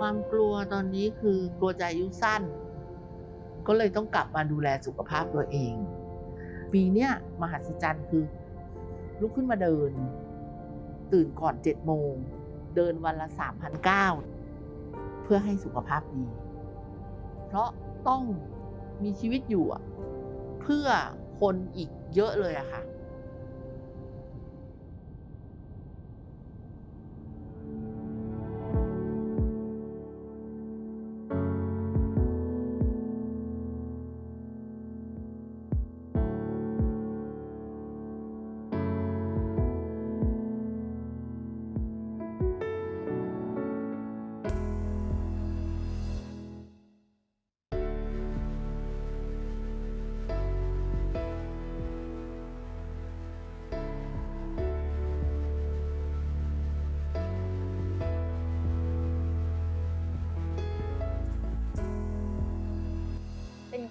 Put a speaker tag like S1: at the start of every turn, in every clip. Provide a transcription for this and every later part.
S1: ความกลัวตอนนี้คือกลัวจะอายุสั้น ก็เลยต้องกลับมาดูแลสุขภาพตัวเอง ปีเนี้ยมหัศจรรย์คือ ลุกขึ้นมาเดิน ตื่นก่อนเจ็ดโมง เดินวันละสามพันเก้าเพื่อให้สุขภาพดี เพราะต้องมีชีวิตอยู่เพื่อคนอีกเยอะเลยอะค่ะ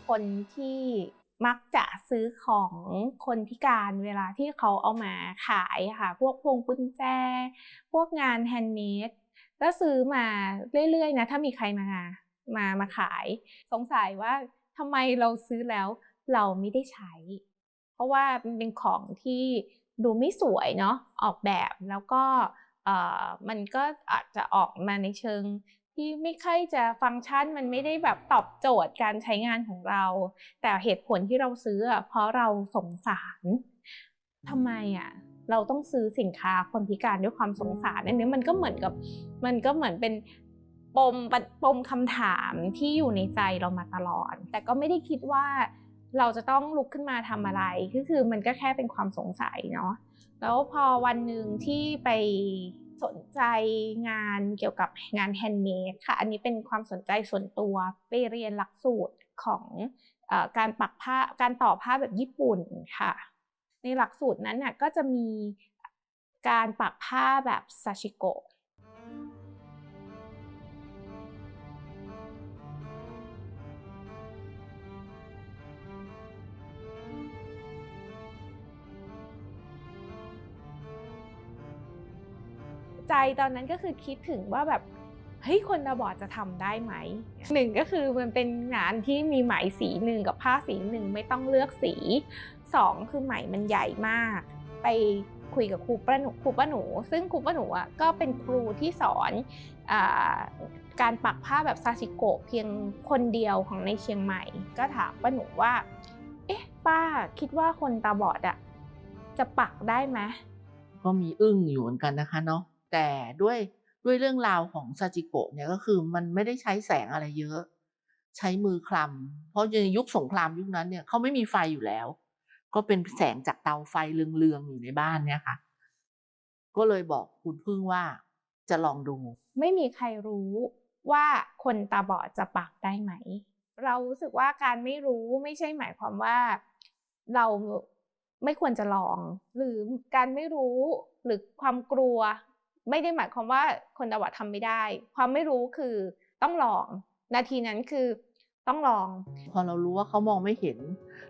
S2: คนที่มักจะซื้อของคนพิการเวลาที่เขาเอามาขายค่ะ พวกพวงกุญแจ พวกงานแฮนด์เมดก็ซื้อมาเรื่อยๆนะ ถ้ามีใครมามามาขาย สงสัยว่าทำไมเราซื้อแล้วเราไม่ได้ใช้ เพราะว่ามันเป็นของที่ดูไม่สวยเนาะออกแบบแล้วก็มันก็อาจจะออกมาในเชิง ที่ไม่ค่อยจะฟังก์ชันมันไม่ได้แบบตอบโจทย์การใช้งานของเรา แต่เหตุผลที่เราซื้อเพราะเราสงสารทำไมอะเราต้องซื้อสินค้าคนพิการด้วยความสงสารอันนี้มันก็เหมือนกับมันก็เหมือนเป็นปมปปมคำถามที่อยู่ในใจเรามาตลอด แต่ก็ไม่ได้คิดว่าเราจะต้องลุกขึ้นมาทำอะไรก็คือมันก็แค่เป็นความสงสัยเนาะแล้วพอวันหนึ่งที่ไป สนใจงานเกี่ยวกับงานแฮนด์เมดค่ะ อันนี้เป็นความสนใจส่วนตัวไปเรียนหลักสูตรของออการปักผ้าการต่อผ้าแบบญี่ปุ่นค่ะ ในหลักสูตรนั้นน่ะก็จะมีการปักผ้าแบบซาชิโกะ ใจตอนนั้นก็คือคิดถึงว่าแบบเฮ้ยคนตาบอดจะทำได้ไหมหนึ่งก็คือมันเป็นงานที่มีไหมสีหนึ่งกับผ้าสีหนึ่งไม่ต้องเลือกสีสองคือไหมมันใหญ่มาก ไปคุยกับครูป้าหนูครูป้าหนู ซึ่งครูป้าหนูอะก็เป็นครูที่สอนอการปักผ้าแบบซาชิโกะเพียงคนเดียวของในเชียงใหม่ ก็ถามป้าหนูว่า เอ๊ะ ป้าคิดว่าคนตาบอดอะจะปักได้ไหม
S1: ก็มีอึ้งอยู่เหมือนกันนะคะเนาะ แต่ด้วยด้วยเรื่องราวของซาจิโกะเนี่ยก็คือมันไม่ได้ใช้แสงอะไรเยอะ ใช้มือคลำเพราะในยุคสงครามยุคนั้นเนี่ยเขาไม่มีไฟอยู่แล้ว ก็เป็นแสงจากเตาไฟเรืองๆอยู่ในบ้านเนี่ยค่ะ ก็เลยบอกคุณพึ่งว่าจะลองดู
S2: ไม่มีใครรู้ว่าคนตาบอดจะปักได้ไหม เรารู้สึกว่าการไม่รู้ไม่ใช่หมายความว่าเราไม่ควรจะลอง หรือการไม่รู้หรือความกลัว ไม่ได้หมายความว่าคนตาบอดทำไม่ได้ ความไม่รู้คือต้องลอง นาทีนั้นคือต้องลอง
S1: พอเรารู้ว่าเขามองไม่เห็น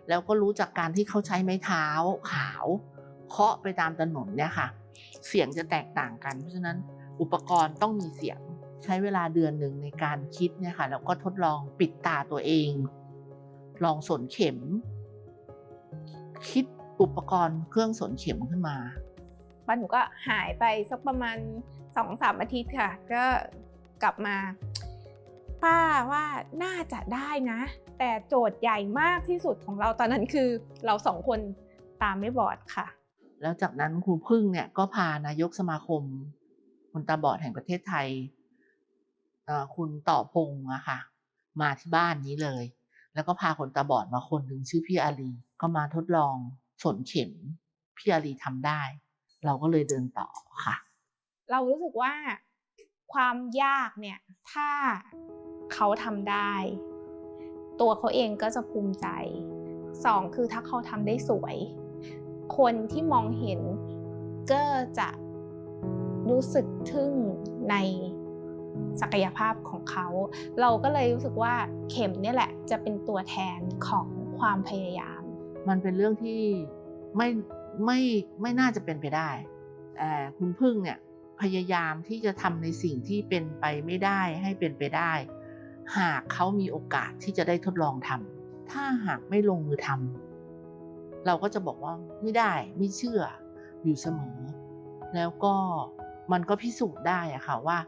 S1: แล้วก็รู้จากการที่เขาใช้ไม้เท้าขาวเคาะไปตามถนนเนี่ยค่ะ เสียงจะแตกต่างกัน เพราะฉะนั้นอุปกรณ์ต้องมีเสียงใช้เวลาเดือนหนึ่งในการคิดเนี่ยค่ะแล้วก็ทดลองปิดตาตัวเอง ลองสนเข็ม คิดอุปกรณ์เครื่องสนเข็มขึ้นมา
S2: ป้าหนูก็หายไปสักประมาณสองสามอาทิตย์ค่ะ ก็กลับมาป้าว่าน่าจะได้นะ แต่โจทย์ใหญ่มากที่สุดของเราตอนนั้นคือเราสองคนตามไม่บอดค่ะ
S1: แล้วจากนั้นครูพึ่งเนี่ยก็พานายกสมาคม คนตาบอดแห่งประเทศไทยคุณต่อพงษ์อะค่ะ มาที่บ้านนี้เลย แล้วก็พาคนตาบอดมาคนหนึ่งชื่อพี่อารีก็มาทดลองสนเข็มพี่อารีทำได้ เราก็เลยเดินต่อค่ะ
S2: เรารู้สึกว่าความยากเนี่ยถ้าเขาทำได้ ตัวเขาเองก็จะภูมิใจสองคือถ้าเขาทำได้สวย คนที่มองเห็นก็จะรู้สึกทึ่งในศักยภาพของเขา เราก็เลยรู้สึกว่าเข็มเนี่ยแหละจะเป็นตัวแทนของความพยายาม
S1: มันเป็นเรื่องที่ไม่ ไม่ไม่น่าจะเป็นไปได้แต่คุณพึ่งเนี่ยพยายามที่จะทำในสิ่งที่เป็นไปไม่ได้ให้เป็นไปได้ หากเขามีโอกาสที่จะได้ทดลองทำถ้าหากไม่ลงมือทำเราก็จะบอกว่าไม่ได้ไม่เชื่ออยู่เสมอ แล้วก็มันก็พิสูจน์ได้อะค่ะว่า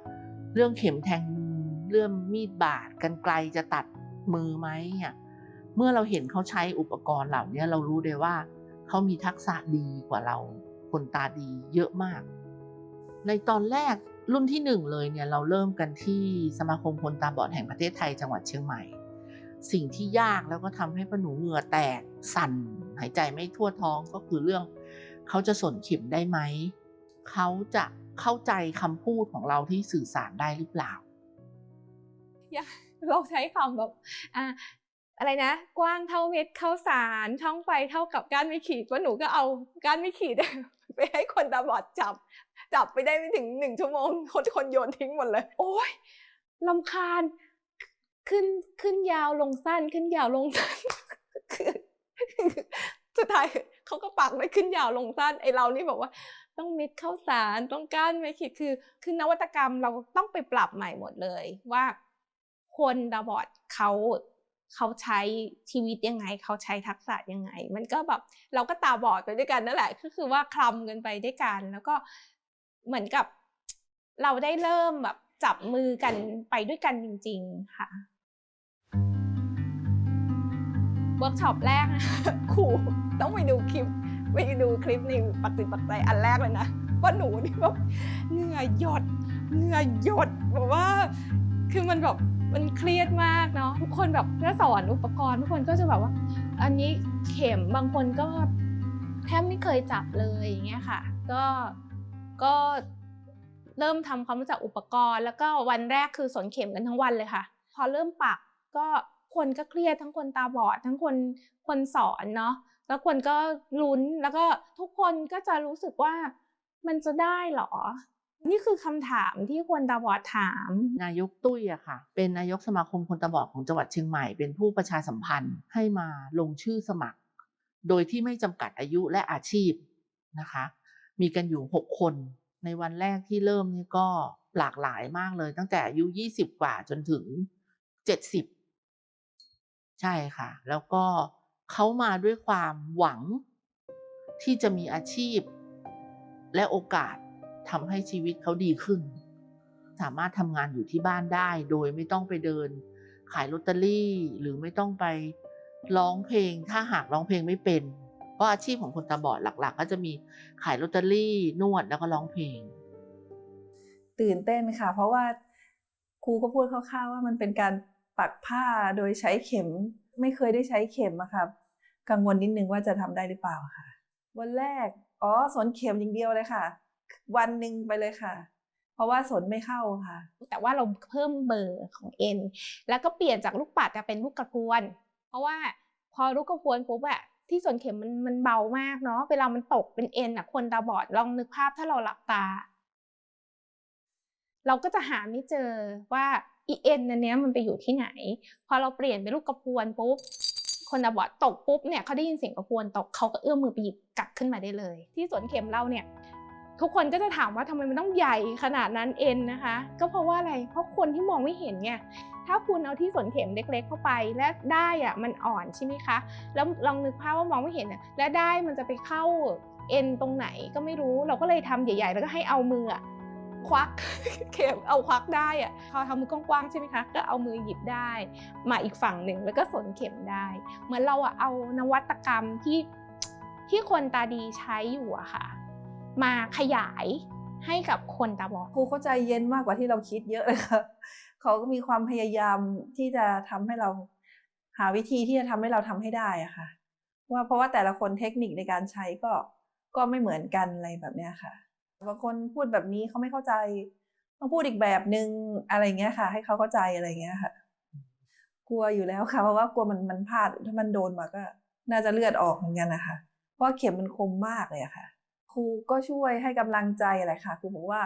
S1: เรื่องเข็มแทงเรื่องมีดบาดกันไกลจะตัดมือไหมอะเมื่อเราเห็นเขาใช้อุปกรณ์เหล่านี้เรารู้เลยว่า เขามีทักษะดีกว่าเรา คนตาดีเยอะมาก ในตอนแรกรุ่นที่หนึ่งเลยเนี่ยเราเริ่มกันที่สมาคมคนตาบอดแห่งประเทศไทยจังหวัดเชียงใหม่ สิ่งที่ยากแล้วก็ทำให้ป้าหนูเหงื่อแตกสั่น หายใจไม่ทั่วท้องก็คือเรื่อง เขาจะสนเข็มได้ไหมเขาจะเข้าใจคำพูดของเราที่สื่อสารได้หรือเปล่า
S2: อย่าเราใช้คำแบบอะ อะไรนะ กว้างเท่าเม็ดข้าวสารช่องไฟเท่ากับก้านไม่ขีดว่าหนูก็เอาก้านไม่ขีดไปให้คนตาบอดจับ จับไปได้ไม่ถึงหนึ่งชั่วโมงคนคนโยนทิ้งหมดเลย โอ้ยลำคาญขึ้นขึ้นยาวลงสั้นขึ้นยาวลงสั้นคือสุดท้ายเขาก็ปักไว้ขึ้นยาวลงสั้นไอเรานี่บอกว่า ต้องเม็ดข้าวสารต้องก้านไม่ขีดคือคือนวัตกรรมเราต้องไปปรับใหม่หมดเลยว่า คนตาบอดเขา เขาใช้ชีวิตยังไง เขาใช้ทักษะยังไง มันก็แบบเราก็ตาบอดไปด้วยกันนั่นแหละก็คือว่าคลำกันไปด้วยกัน แล้วก็เหมือนกับเราได้เริ่มแบบจับมือกันไปด้วยกันจริง ๆ ค่ะเวิร์กช็อปแรกนะครูต้องไปดูคลิปไปดูคลิปในปฏิปักใจอันแรกเลยนะว่าหนูนี่แบบเหงื่อหยดเหงื่อหยดแบบว่า คือมันแบบ มันเครียดมากเนาะทุกคนแบบถ้าสอนอุปกรณ์ทุกคนก็จะแบบว่า อันนี้เข็มบางคนก็แทบไม่เคยจับเลยอย่างเงี้ยค่ะ ก็ก็เริ่มทำความรู้จักอุปกรณ์ แล้วก็วันแรกคือสอนเข็มกันทั้งวันเลยค่ะ พอเริ่มปักก็คนก็เครียดทั้งคนตาบอด ทั้งคนคนสอนเนาะแล้วคนก็ลุ้นแล้วก็ทุกคนก็จะรู้สึกว่ามันจะได้เหรอ นี่คือคำถามที่คนตาบอดถาม
S1: นายกตุ้ยอะค่ะ เป็นนายกสมาคมคนตาบอดของจังหวัดเชียงใหม่ เป็นผู้ประชาสัมพันธ์ให้มาลงชื่อสมัคร โดยที่ไม่จำกัดอายุและอาชีพนะคะ มีกันอยู่ 6 คน ในวันแรกที่เริ่มนี่ก็หลากหลายมากเลย ตั้งแต่อายุ 20 กว่าจนถึง 70 ใช่ค่ะ แล้วก็เขามาด้วยความหวังที่จะมีอาชีพและโอกาส ทำให้ชีวิตเขาดีขึ้น สามารถทำงานอยู่ที่บ้านได้ โดยไม่ต้องไปเดิน ขายลอตเตอรี่ หรือไม่ต้องไปร้องเพลง ถ้าหากร้องเพลงไม่เป็น เพราะอาชีพของคนตาบอดหลัก ๆ ก็จะมีขายลอตเตอรี่นวดแล้วก็ร้องเพลง
S3: ตื่นเต้นค่ะ เพราะว่าครูก็พูดคร่าวๆว่ามันเป็นการปักผ้าโดยใช้เข็มไม่เคยได้ใช้เข็มอะค่ะกังวลนิดนึงว่าจะทำได้หรือเปล่าค่ะ วันแรกอ๋อสนเข็มอย่างเดียวเลยค่ะ วันหนึ่งไปเลยค่ะ เพราะว่าสนไม่เข้าค่ะ
S2: แต่ว่าเราเพิ่มเบอร์ของเอ็นแล้วก็เปลี่ยนจากลูกปัดจะเป็นลูกกระพวน เพราะว่าพอลูกกระพวนปุ๊บอะที่ส่วนเข็มมันมันเบามากเนาะเวลามันตกเป็นเอ็นอะคนตาบอดลองนึกภาพถ้าเราหลับตา เราก็จะหาไม่เจอว่าอีเอ็นอันเนี้ยมันไปอยู่ที่ไหน พอเราเปลี่ยนเป็นลูกกระพวนปุ๊บคนตาบอดตกปุ๊บเนี่ยเขาได้ยินเสียงกระพวนตกเขาก็เอื้อมมือไปหยิบกลับขึ้นมาได้เลย ที่สวนเข็มเราเนี่ย ทุกคนก็จะถามว่าทำไมมันต้องใหญ่ขนาดนั้นเอ็นนะคะ ก็เพราะว่าอะไรเพราะคนที่มองไม่เห็นไงถ้าคุณเอาที่สนเข็มเล็ก ๆ เข้าไปและได้อะมันอ่อนใช่ไหมคะ แล้วลองนึกภาพว่ามองไม่เห็นอะและได้มันจะไปเข้าเอ็นตรงไหนก็ไม่รู้เราก็เลยทำใหญ่ ๆ แล้วก็ให้เอามืออะควักเข็มเอาควักได้อะพอทำมือกว้างๆใช่ไหมคะก็เอามือหยิบได้ มาอีกฝั่งหนึ่งแล้วก็สนเข็มได้ เหมือนเราอะเอานวัตกรรมที่ที่คนตาดีใช้อยู่อะค่ะ มาขยายให้กับคนตาบอด
S3: ครูเข้าใจเย็นมากกว่าที่เราคิดเยอะเลยค่ะเขาก็มีความพยายามที่จะทำให้เราหาวิธีที่จะทำให้เราทำให้ได้อะค่ะ ว่าเพราะว่าแต่ละคนเทคนิคในการใช้ก็ก็ไม่เหมือนกันอะไรแบบเนี้ยค่ะบางคนพูดแบบนี้เขาไม่เข้าใจต้องพูดอีกแบบนึงอะไรเงี้ยค่ะ ให้เขาเข้าใจอะไรเงี้ยค่ะ กลัวอยู่แล้วค่ะเพราะว่ากลัวมันมันพลาดถ้ามันโดนมาก็ น่าจะเลือดออกเหมือนกันนะคะเพราะเข็มมันคมมากเลยอะค่ะ ครูก็ช่วยให้กำลังใจแหละค่ะครูบอกว่า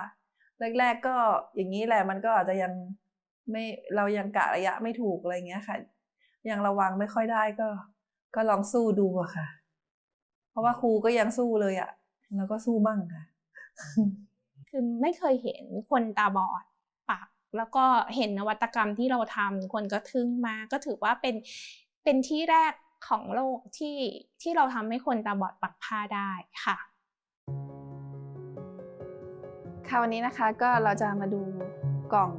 S3: แรก ๆ ก็อย่างนี้แหละมันก็อาจจะยังไม่เรายังกะระยะไม่ถูกอะไรเงี้ยค่ะ ยังระวังไม่ค่อยได้ก็ ก็ลองสู้ดูอะค่ะ เพราะว่าครูก็ยังสู้เลยอะแล้วก็สู้มั่งค่ะ
S2: คือไม่เคยเห็นคนตาบอดปักแล้วก็เห็นนวัตกรรมที่เราทำคนก็ทึ่งมากก็ถือว่าเป็นเป็นที่แรกของโลกที่ที่เราทำให้คนตาบอดปักผ้าได้ค่ะ
S3: ค่ะวันนี้นะคะก็เราจะมาดูกล่อง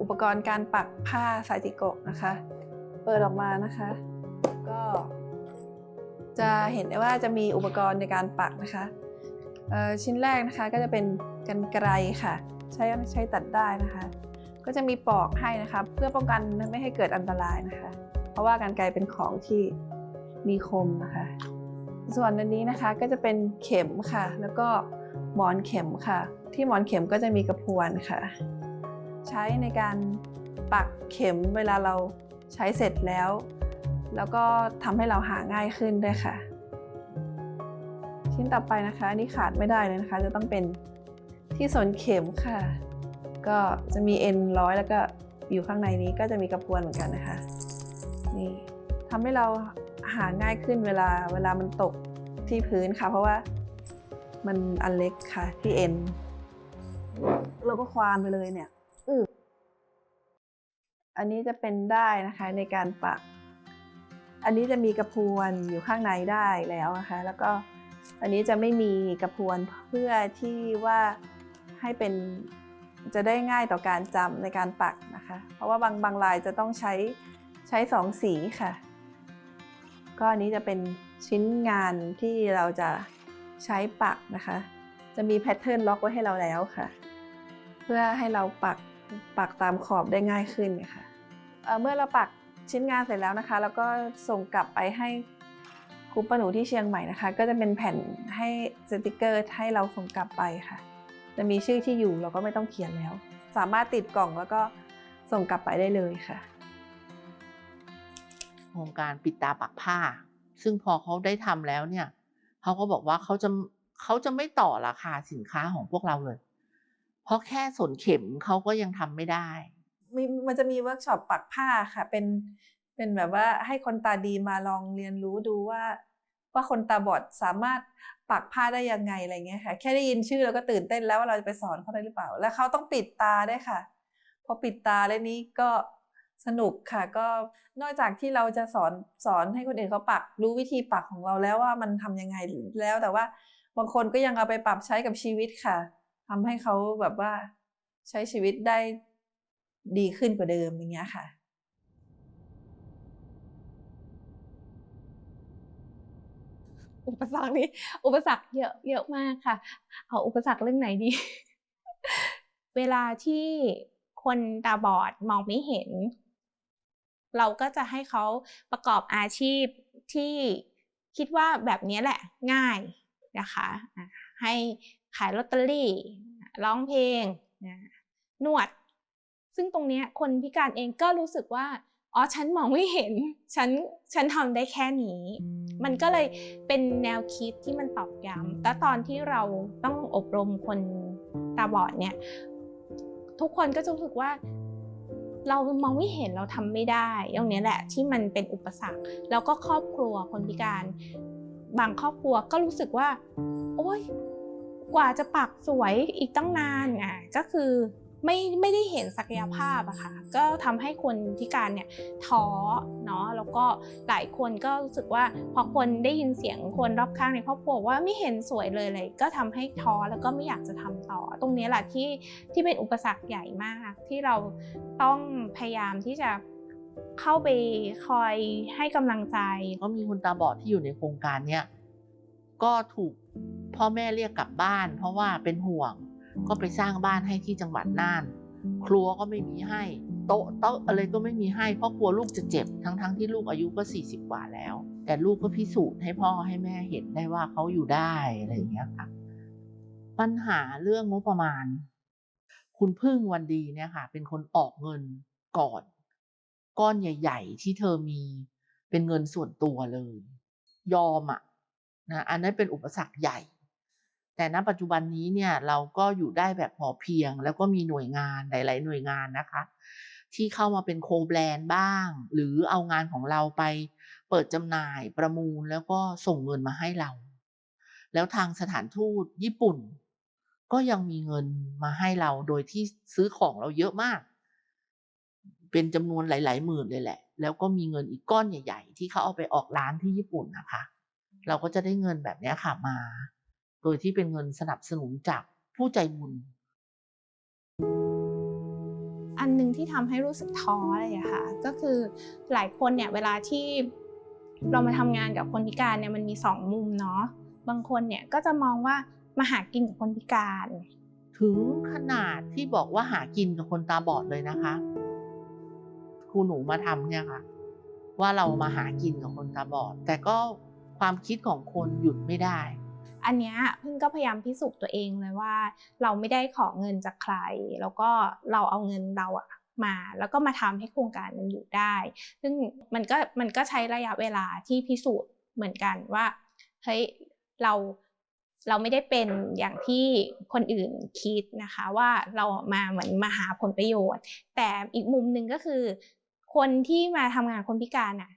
S3: อุปกรณ์การปักผ้าสายติโกะนะคะ เปิดออกมานะคะ ก็จะเห็นได้ว่าจะมีอุปกรณ์ในการปักนะคะชิ้นแรกนะคะก็จะเป็นกันไกรค่ะ ใช้ใช้ตัดได้นะคะ ก็จะมีปอกให้นะคะ เพื่อป้องกันไม่ให้เกิดอันตรายนะคะ เพราะว่ากันไกรเป็นของที่มีคมนะคะ ส่วนอันนี้นะคะก็จะเป็นเข็มค่ะ แล้วก็หมอนเข็มค่ะ ที่หมอนเข็มก็จะมีกระพวนค่ะ ใช้ในการปักเข็มเวลาเราใช้เสร็จแล้ว แล้วก็ทำให้เราหาง่ายขึ้นด้วยค่ะ ชิ้นต่อไปนะคะอันนี้ขาดไม่ได้เลยนะคะ จะต้องเป็นที่สนเข็มค่ะ ก็จะมีเอ็นร้อยแล้วก็อยู่ข้างในนี้ก็จะมีกระพวนเหมือนกันนะคะนี่ทำให้เราหาง่ายขึ้นเวลาเวลามันตกที่พื้นค่ะ เพราะว่ามันอันเล็กค่ะที่เอ็น เราก็ควานไปเลยเนี่ยอืออันนี้จะเป็นได้นะคะในการปัก อันนี้จะมีกระพวนอยู่ข้างในได้แล้วนะคะ แล้วก็อันนี้จะไม่มีกระพวนเพื่อที่ว่าให้เป็นจะได้ง่ายต่อการจำในการปักนะคะ เพราะว่าบางบางลายจะต้องใช้ใช้สองสีค่ะ ก็อันนี้จะเป็นชิ้นงานที่เราจะใช้ปักนะคะ จะมีแพทเทิร์นล็อกไว้ให้เราแล้วค่ะ เพื่อให้เราปักปักตามขอบได้ง่ายขึ้นค่ะเอ่อเมื่อเราปักชิ้นงานเสร็จแล้วนะคะ แล้วก็ส่งกลับไปให้ครูปหนูที่เชียงใหม่นะคะ ก็จะเป็นแผ่นให้สติกเกอร์ให้เราส่งกลับไปค่ะ จะมีชื่อที่อยู่เราก็ไม่ต้องเขียนแล้ว สามารถติดกล่องแล้วก็ส่งกลับไปได้เลยค่ะ
S1: โครงการปิดตาปักผ้า ซึ่งพอเขาได้ทำแล้วเนี่ยเขาก็บอกว่าเขาจะเขาจะไม่ต่อราคาสินค้าของพวกเราเลย เพราะแค่สนเข็มเขาก็ยังทำไม่ได้
S3: มีมันจะมีเวิร์กช็อปปักผ้าค่ะ เป็นเป็นแบบว่าให้คนตาดีมาลองเรียนรู้ดูว่า ว่าคนตาบอดสามารถปักผ้าได้ยังไงอะไรเงี้ยค่ะ แค่ได้ยินชื่อเราก็ตื่นเต้นแล้วว่าเราจะไปสอนเขาได้หรือเปล่า แล้วเขาต้องปิดตาได้ค่ะพอปิดตาแล้วนี้ก็สนุกค่ะ ก็นอกจากที่เราจะสอนสอนให้คนอื่นเขาปัก รู้วิธีปักของเราแล้วว่ามันทำยังไงแล้วแต่ว่าบางคนก็ยังเอาไปปรับใช้กับชีวิตค่ะ ทำให้เขาแบบว่าใช้ชีวิตได้ดีขึ้นกว่าเดิมอย่างเงี้ยค่ะ
S2: อุปสรรคนี้อุปสรรคเยอะเยอะมากค่ะ เอาอุปสรรคเรื่องไหนดี เวลาที่คนตาบอดมองไม่เห็น เราก็จะให้เขาประกอบอาชีพที่คิดว่าแบบนี้แหละง่ายนะคะ ให้ ขายลอตเตอรี่ ร้องเพลงนวด ซึ่งตรงนี้คนพิการเองก็รู้สึกว่า อ๋อ ฉันมองไม่เห็น ฉัน ฉันทำได้แค่นี้ มันก็เลยเป็นแนวคิดที่มันตอกย้ำแล้วตอนที่เราต้องอบรมคนตาบอดเนี่ย ทุกคนก็จะรู้สึกว่าเรามองไม่เห็นเราทำไม่ได้ตรงนี้แหละที่มันเป็นอุปสรรค แล้วก็ครอบครัวคนพิการ บางครอบครัวก็รู้สึกว่า โอ๊ย กว่าจะปักสวยอีกตั้งนานอะก็คือไม่ไม่ได้เห็นศักยภาพอะค่ะก็ทำให้คนพิการเนี่ยท้อเนาะแล้วก็หลายคนก็รู้สึกว่าพอคนได้ยินเสียงคนรอบข้างในครอบครัวว่าไม่เห็นสวยเลยเลย ก็ทำให้ท้อแล้วก็ไม่อยากจะทำต่อ ตรงนี้แหละที่ที่เป็นอุปสรรคใหญ่มาก ที่เราต้องพยายามที่จะเข้าไปคอยให้กำลังใจ
S1: ก็มีคนตาบอดที่อยู่ในโครงการเนี้ยก็ถูก พ่อแม่เรียกกลับบ้าน เพราะว่าเป็นห่วง ก็ไปสร้างบ้านให้ที่จังหวัดน่าน ครัวก็ไม่มีให้ โต๊ะโต๊ะอะไรก็ไม่มีให้ เพราะกลัวลูกจะเจ็บ ทั้งๆทที่ลูกอายุก็ 40 กว่าแล้ว แต่ลูกก็พิสูจน์ให้พ่อให้แม่เห็นได้ว่าเขาอยู่ได้อะไรอย่างเงี้ยค่ะ ปัญหาเรื่องงบประมาณ คุณพึ่งวันดีเนี่ยค่ะ เป็นคนออกเงินก่อน ก้อนใหญ่ ๆ ที่เธอมีเป็นเงินส่วนตัวเลย ยอมอะ นะอันนั้นเป็นอุปสรรคใหญ่ แต่ณปัจจุบันนี้เนี่ยเราก็อยู่ได้แบบพอเพียง แล้วก็มีหน่วยงานหลาย ๆ หน่วยงานนะคะ ที่เข้ามาเป็นโคแบรนด์บ้าง หรือเอางานของเราไปเปิดจำหน่ายประมูลแล้วก็ส่งเงินมาให้เรา แล้วทางสถานทูตญี่ปุ่น ก็ยังมีเงินมาให้เราโดยที่ซื้อของเราเยอะมาก เป็นจำนวนหลาย ๆ หมื่นเลยแหละ แล้วก็มีเงินอีกก้อนใหญ่ ๆ ที่เขาเอาไปออกร้านที่ญี่ปุ่นนะคะ เราก็จะได้เงินแบบเนี้ยค่ะมา โดยที่เป็นเงินสนับสนุนจากผู้ใจบุญ
S2: อันหนึงที่ทำให้รู้สึกท้อเลยอะค่ะ ก็คือหลายคนเนี่ยเวลาที่เรามาทำงานกับคนพิการเนี่ยมันมีสองมุมเนาะ บางคนเนี่ยก็จะมองว่ามาหากินกับคนพิการ
S1: ถึงขนาดที่บอกว่าหากินกับคนตาบอดเลยนะคะครูหนูมาทำเนี่ยค่ะ ว่าเรามาหากินกับคนตาบอด แต่ก็ ความคิดของคนหยุดไม่ได้
S2: อันนี้เพิ่งก็พยายามพิสูจน์ตัวเองเลยว่า เราไม่ได้ขอเงินจากใคร แล้วก็เราเอาเงินเราอะมาแล้วก็มาทำให้โครงการมันอยู่ได้ ซึ่งมันก็มันก็ใช้ระยะเวลาที่พิสูจน์เหมือนกันว่าเฮ้ยเราเราไม่ได้เป็นอย่างที่คนอื่นคิดนะคะว่าเรามาเหมือนมาหาผลประโยชน์ แต่อีกมุมหนึ่งก็คือ คนที่มาทำงานคนพิการน่ะ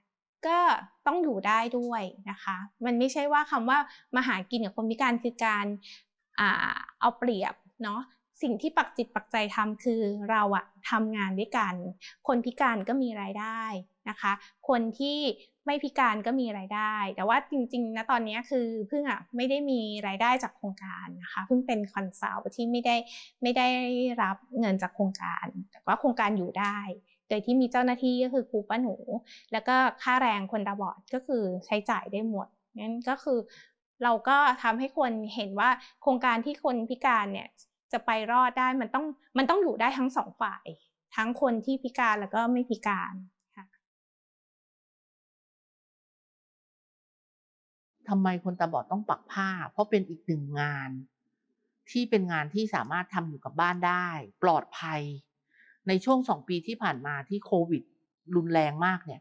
S2: ก็ต้องอยู่ได้ด้วยนะคะ มันไม่ใช่ว่าคำว่ามาหากินกับคนพิการคือการอาเอาเปรียบเนาะสิ่งที่ปักจิตปักใจทำคือเราอะทำงานด้วยกัน คนพิการก็มีรายได้นะคะ คนที่ไม่พิการก็มีรายได้ แต่ว่าจริงๆนะตอนนี้คือเพิ่งอะไม่ได้มีรายได้จากโครงการนะคะเพิ่งเป็นคอนซัลท์ที่ไม่ได้ไม่ได้รับเงินจากโครงการ แต่ว่าโครงการอยู่ได้ โดยที่มีเจ้าหน้าที่ก็คือครูป้าหนู แล้วก็ค่าแรงคนตาบอดก็คือใช้จ่ายได้หมดงั้นก็คือเราก็ทำให้คนเห็นว่าโครงการที่คนพิการเนี่ยจะไปรอดได้มันต้องมันต้องอยู่ได้ทั้งสองฝ่าย ทั้งคนที่พิการแล้วก็ไม่พิการค่ะ
S1: ทำไมคนตาบอดต้องปักผ้า เพราะเป็นอีกหนึ่งงาน ที่เป็นงานที่สามารถทำอยู่กับบ้านได้ ปลอดภัย ในช่วงสองปีที่ผ่านมาที่โควิด รุนแรงมากเนี่ย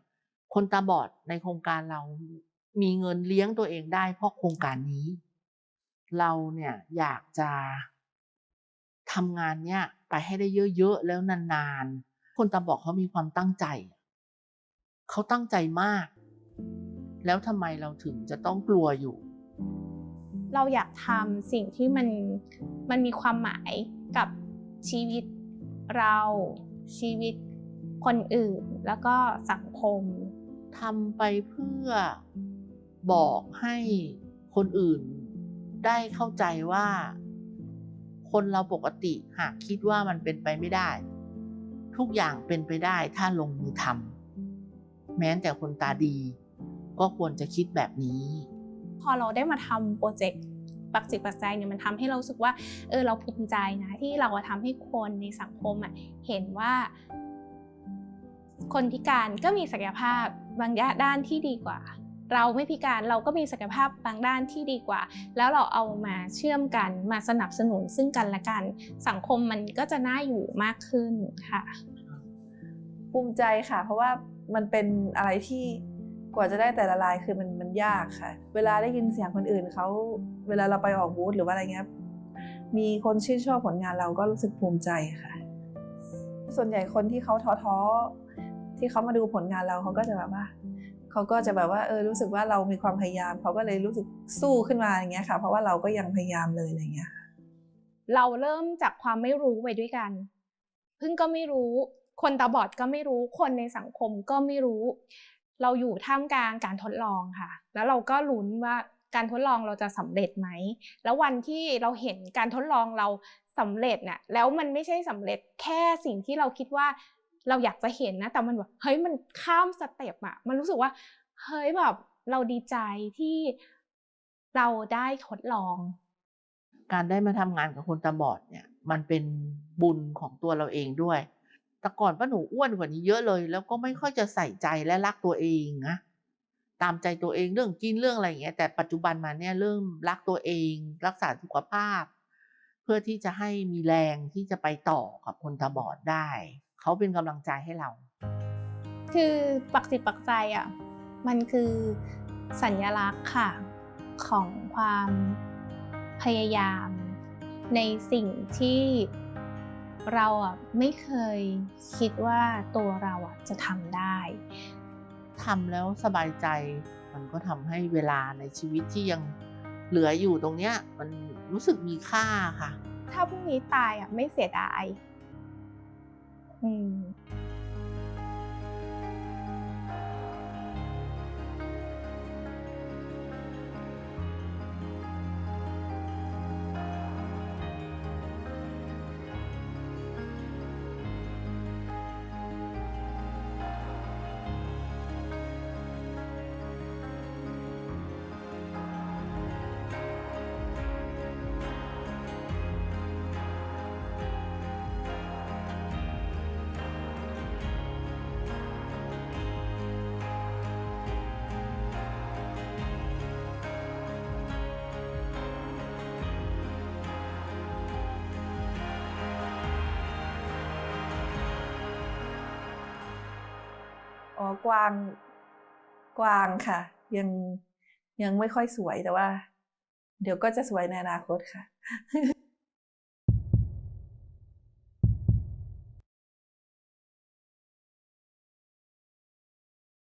S1: คนตาบอดในโครงการเรามีเงินเลี้ยงตัวเองได้เพราะโครงการนี้ เราเนี่ยอยากจะทำงานเนี่ยไปให้ได้เยอะๆแล้วนานๆ คนตาบอดเขามีความตั้งใจ เขาตั้งใจมาก แล้วทำไมเราถึงจะต้องกลัวอยู่
S2: เราอยากทำสิ่งที่มันมันมีความหมายกับชีวิต เราชีวิตคนอื่นแล้วก็สังคม
S1: ทำไปเพื่อบอกให้คนอื่นได้เข้าใจว่า คนเราปกติหากคิดว่ามันเป็นไปไม่ได้ ทุกอย่างเป็นไปได้ถ้าลงมือทำแม้แต่คนตาดี ก็ควรจะคิดแบบนี้
S2: พอเราได้มาทำโปรเจกต์ ปักจิตปักใจเนี่ยมันทำให้เรารู้สึกว่าเออเราภูมิใจนะที่เราอะทำให้คนในสังคมอะเห็นว่า คนพิการก็มีศักยภาพบางด้านที่ดีกว่า เราไม่พิการเราก็มีศักยภาพบางด้านที่ดีกว่า แล้วเราเอามาเชื่อมกันมาสนับสนุนซึ่งกันและกัน สังคมมันก็จะน่าอยู่มากขึ้นค่ะ
S3: ภูมิใจค่ะ เพราะว่ามันเป็นอะไรที่ กว่าจะได้แต่ละลายคือมันมันยากค่ะ เวลาได้ยินเสียงคนอื่นเขาเวลาเราไปออกบูธหรือว่าอะไรเงี้ยมีคนชื่นชอบผลงานเราก็รู้สึกภูมิใจค่ะ ส่วนใหญ่คนที่เขาท้อท้อๆที่เขามาดูผลงานเราเขาก็จะแบบว่าเขาก็จะแบบว่าเออรู้สึกว่าเรามีความพยายามเขาก็เลยรู้สึกสู้ขึ้นมาอย่างเงี้ยค่ะ เพราะว่าเราก็ยังพยายามเลยอะไรเงี้ย
S2: เราเริ่มจากความไม่รู้ไปด้วยกันพึ่งก็ไม่รู้ คนตาบอดก็ไม่รู้ คนในสังคมก็ไม่รู้ เราอยู่ท่ามกลางการทดลองค่ะ แล้วเราก็ลุ้นว่าการทดลองเราจะสำเร็จไหม แล้ววันที่เราเห็นการทดลองเราสำเร็จน่ะแล้วมันไม่ใช่สำเร็จแค่สิ่งที่เราคิดว่าเราอยากจะเห็นนะ แต่มันแบบเฮ้ยมันข้ามสเต็ปอะมันรู้สึกว่าเฮ้ยแบบเราดีใจที่เราได้ทดลอง
S1: การได้มาทำงานกับคนตาบอดเนี่ย มันเป็นบุญของตัวเราเองด้วย แต่ก่อนป้าหนูอ้วนกว่านี้เยอะเลย แล้วก็ไม่ค่อยจะใส่ใจและรักตัวเองนะตามใจตัวเองเรื่องกินเรื่องอะไรอย่างเงี้ยแต่ปัจจุบันมาเนี่ยเริ่มรักตัวเอง รักษาสุขภาพ เพื่อที่จะให้มีแรงที่จะไปต่อกับคนตาบอดได้ เขาเป็นกำลังใจให้เรา
S2: คือปักจิตปักใจอะมันคือสัญลักษณ์ค่ะของความพยายามในสิ่งที่ เราอะไม่เคยคิดว่าตัวเราอะจะทำได้
S1: ทำแล้วสบายใจ มันก็ทำให้เวลาในชีวิตที่ยังเหลืออยู่ตรงเนี้ย มันรู้สึกมีค่าค่ะ
S2: ถ้าพรุ่งนี้ตายอะไม่เสียดายอืม
S3: กวาง กวางค่ะ ยังยังไม่ค่อยสวยแต่ว่า เดี๋ยวก็จะสวยในอนาคตค่ะ